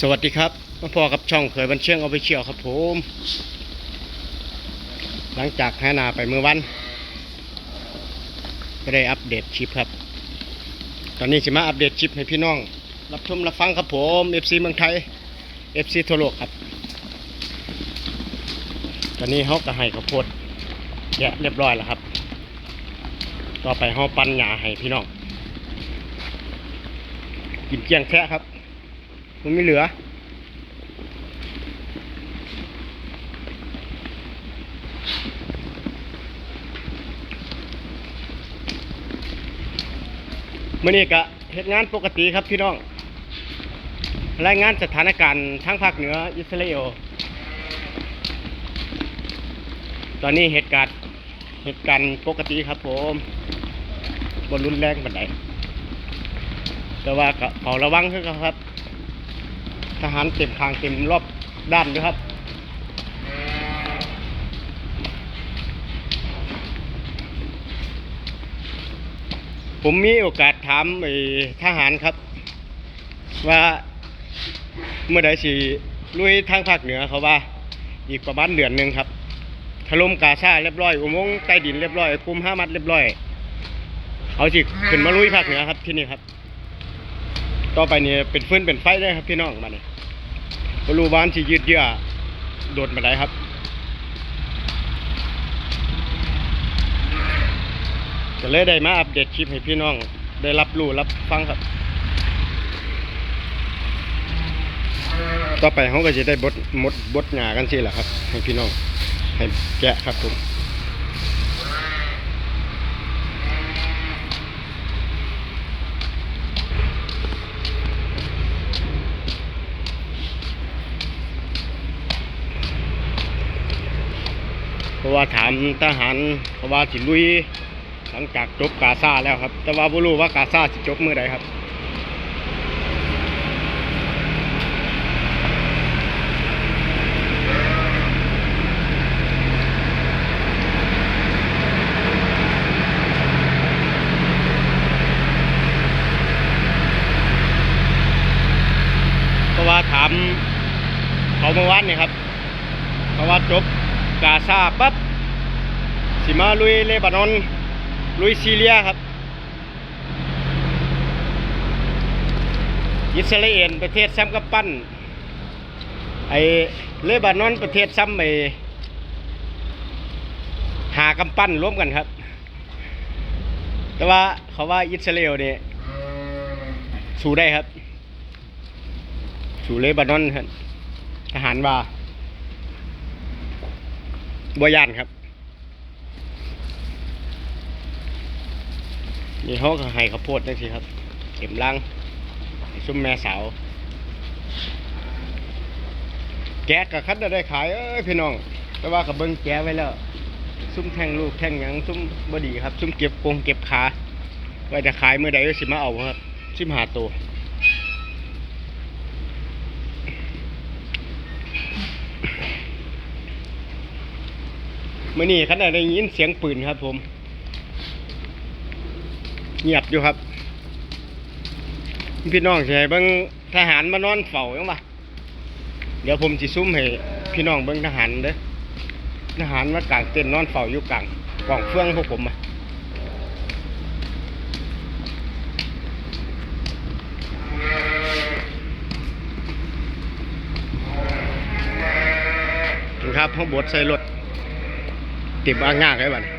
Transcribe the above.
สวัสดีครับมาพอกับช่องเขยบันเชียงเอาไปเชี่ยวครับผม หลังจากหานาไปเมื่อวันก็ได้อัปเดตคลิปครับ ตอนนี้จะมาอัปเดตคลิปให้พี่น้อง รับชมรับฟังครับผม FC เมืองไทย FC ทั่วโลกครับ ตอนนี้เขาก็ให้ข้าวโพดแกะเรียบร้อยแล้วครับ ต่อไปเขาปั้นหญ้าให้พี่น้อง กินเกลียงแค่ครับ มันไม่เหลือมื่อนี้ก็เหตุงานปกติครับพี่น้อง รายงานสถานการณ์ทั้งภาคเหนืออิสราเอล ตอนนี้เหตุการณ์เหตุการณ์ปกติครับผมบนรุนแรงบันไดแต่ว่าก็เฝ้าระวังคือกันครับ ทหารเต็มทางเต็มรอบด้านด้วยครับผมมีโอกาสถามไอ้ทหารครับ ว่าเมื่อใดสิลุยทางภาคเหนือเขาว่า อีกประมาณเดือนหนึ่งครับถล่มกาซาเรียบร้อยอุโมงค์ใต้ดินเรียบร้อยคุมห้ามัดเรียบร้อย เอาสิขึ้นมาลุยภาคเหนือครับที่นี่ครับ ต่อไปนี่เป็นฟืนเป็นไฟได้ครับพี่น้องมาเนี่ยบรูบ้านที่ยืดเยื้อโดดมาได้ครับก็เลยได้มาอัปเดตคลิปให้พี่น้อง ได้รับรู้รับฟังครับ ต่อไปเขาก็จะได้บดหมดบดหงากันสิแหละครับ ให้พี่น้อง ให้แกะครับผม ราะว่าถามทหารเขาว่าสิลุยหลังจากจบกาซาแล้วครับ แต่ว่าบ่รู้ว่ากาซาสิจบเมื่อใดครับเพราะว่าถามเขาเมื่อวานนี่ครับเพราะว่าจบ กาซาปั๊บสิมาลุยเลบานอน ลุยซีเรียครับ อิสราเอลประเทศซ้ำกับปั้นไอเลบานอนประเทศซ้ำไอหากำปั้นร่วมกันครับ แต่ว่าเขาว่าอิสราเอลเนี่ยสู้ได้ครับ สู่เลบานอนครับทหารว่า บยานครับ นี่เขาก็ให้ข้าวโพดนั่นสิครับ เข็มลังซุ่มแม่สาว แกะกับคัดได้ขายเอ้ยพี่น้อง แต่ว่ากับเบิ้งแกะไว้แล้ว ซุ่มแทงลูกแทงยังซุ่มบดีครับ ซุ่มเก็บโกงเก็บขาไว้จะขายเมื่อใดก็สิมาเอาครับสิมหาตัว มื่อนี้ขณะได้ยินเสียงปืนครับ ผม เงียบอยู่ครับ พี่น้องใช่บิ้งทหารมานอนเฝ้ายังปะเดี๋ยวผมจิซุ่มให้พี่น้องเบิ้งทหารเด้อทหารมากลางเต็นท์นอนเฝ้าอยู่กลางกล่องเฟืองพวกผมอะครับห้องบดใส่รถ ติดอ่างงากไว้บัดนี้